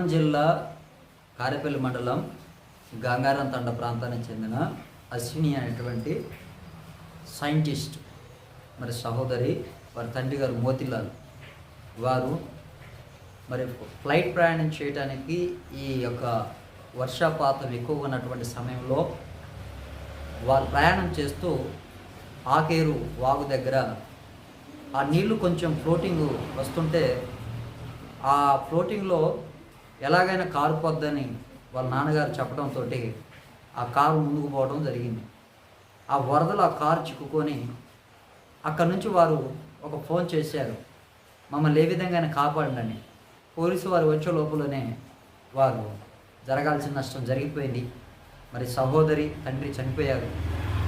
ఖమ్మం జిల్లా కారేపల్లి మండలం గంగారం తండ ప్రాంతానికి చెందిన అశ్విని అనేటువంటి సైంటిస్ట్ మరి సహోదరి వారి తండ్రి గారు మోతిలాల్ వారు మరి ఫ్లైట్ ప్రయాణం చేయడానికి ఈ యొక్క వర్షపాతం ఎక్కువగా ఉన్నటువంటి సమయంలో వారు ప్రయాణం చేస్తూ ఆకేరు వాగు దగ్గర ఆ నీళ్ళు కొంచెం ఫ్లోటింగ్ వస్తుంటే ఆ ఫ్లోటింగ్లో ఎలాగైనా కారు పొద్దని వాళ్ళ నాన్నగారు చెప్పడంతో ఆ కారు ముందుకు పోవడం జరిగింది. ఆ వరదలు ఆ కారు చిక్కుకొని అక్కడి నుంచి వారు ఒక ఫోన్ చేశారు. మమ్మల్ని ఏ విధంగానే కాపాడండి. పోలీసు వారు వచ్చే లోపలనే వారు జరగాల్సిన నష్టం జరిగిపోయింది. మరి సహోదరి తండ్రి చనిపోయారు.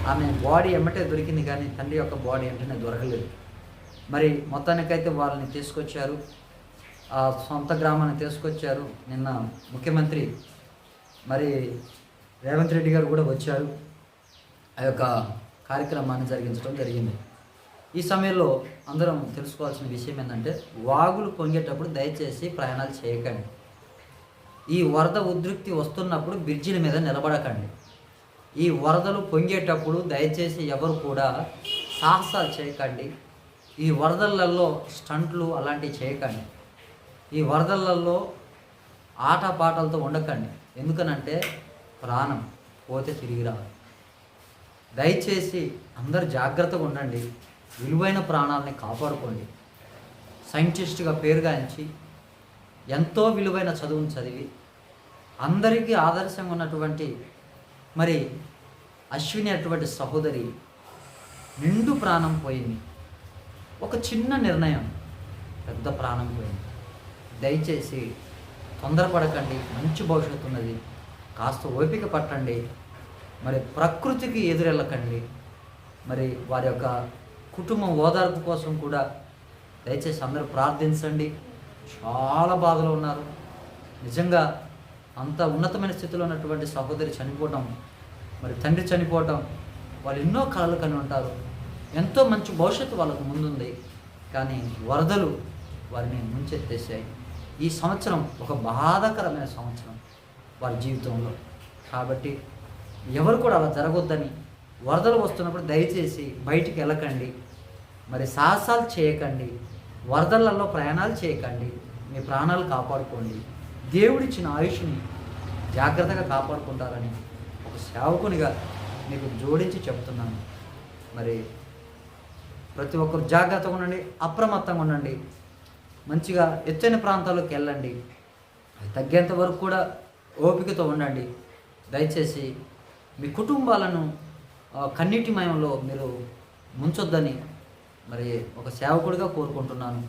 ఆమె బాడీ ఎమ్మటే దొరికింది కానీ తండ్రి యొక్క బాడీ వెంటనే దొరకలేదు. మరి మొత్తానికైతే వాళ్ళని తీసుకొచ్చారు. ఆ సొంత గ్రామాన్ని తీసుకొచ్చారు. నిన్న ముఖ్యమంత్రి మరి రేవంత్ రెడ్డి గారు కూడా వచ్చారు. ఆ యొక్క కార్యక్రమాన్ని జరిగించడం జరిగింది. ఈ సమయంలో అందరం తెలుసుకోవాల్సిన విషయం ఏంటంటే వాగులు పొంగేటప్పుడు దయచేసి ప్రయాణాలు చేయకండి. ఈ వరద ఉద్రిక్తి వస్తున్నప్పుడు బ్రిడ్జిల మీద నిలబడకండి. ఈ వరదలు పొంగేటప్పుడు దయచేసి ఎవరు కూడా సాహసాలు చేయకండి. ఈ వరదలలో స్టంట్లు అలాంటివి చేయకండి. ఈ వరదలలో ఆటపాటలతో ఉండకండి. ఎందుకనంటే ప్రాణం పోతే తిరిగి రాదు. దయచేసి అందరు జాగ్రత్తగా ఉండండి. విలువైన ప్రాణాలని కాపాడుకోండి. సైంటిస్ట్గా పేరుగాంచి ఎంతో విలువైన చదువును చదివి అందరికీ ఆదర్శంగా ఉన్నటువంటి మరి అశ్విని అటువంటి సహోదరి నిండు ప్రాణం పోయింది. ఒక చిన్న నిర్ణయం. పెద్ద ప్రాణం పోయింది. దయచేసి తొందరపడకండి. మంచి భవిష్యత్తు ఉన్నది. కాస్త ఓపిక పట్టండి. మరి ప్రకృతికి ఎదురెళ్ళకండి. మరి వారి యొక్క కుటుంబం ఓదార్పు కోసం కూడా దయచేసి అందరూ ప్రార్థించండి. చాలా బాధలో ఉన్నారు. నిజంగా అంత ఉన్నతమైన స్థితిలో ఉన్నటువంటి సహోదరి చనిపోవటం మరి తండ్రి చనిపోవటం వాళ్ళు ఎన్నో కళలు కని ఉంటారు. ఎంతో మంచి భవిష్యత్తు వాళ్ళకు ముందుంది. కానీ వరదలు వారిని ముంచెత్తేసాయి ఈ సంవత్సరం ఒక బాధాకరమైన సంవత్సరం వారి జీవితంలో. కాబట్టి ఎవరు కూడా అలా జరగొద్దని వరదలు వస్తున్నప్పుడు దయచేసి బయటికి వెళ్ళకండి. మరి సాహసాలు చేయకండి. వరదలలో ప్రయాణాలు చేయకండి. మీ ప్రాణాలు కాపాడుకోండి. దేవుడిచ్చిన ఆయుష్ని జాగ్రత్తగా కాపాడుకుంటారని ఒక సేవకునిగా మీకు జోడించి చెప్తున్నాను. మరి ప్రతి ఒక్కరు జాగ్రత్తగా ఉండండి అప్రమత్తంగా ఉండండి. మంచిగా ఎత్తైన ప్రాంతాలకు వెళ్ళండి. అది తగ్గేంత వరకు కూడా ఓపికతో ఉండండి. దయచేసి మీ కుటుంబాలను కన్నీటి మయంలో మీరు ముంచొద్దని మరి ఒక సేవకుడిగా కోరుకుంటున్నాను.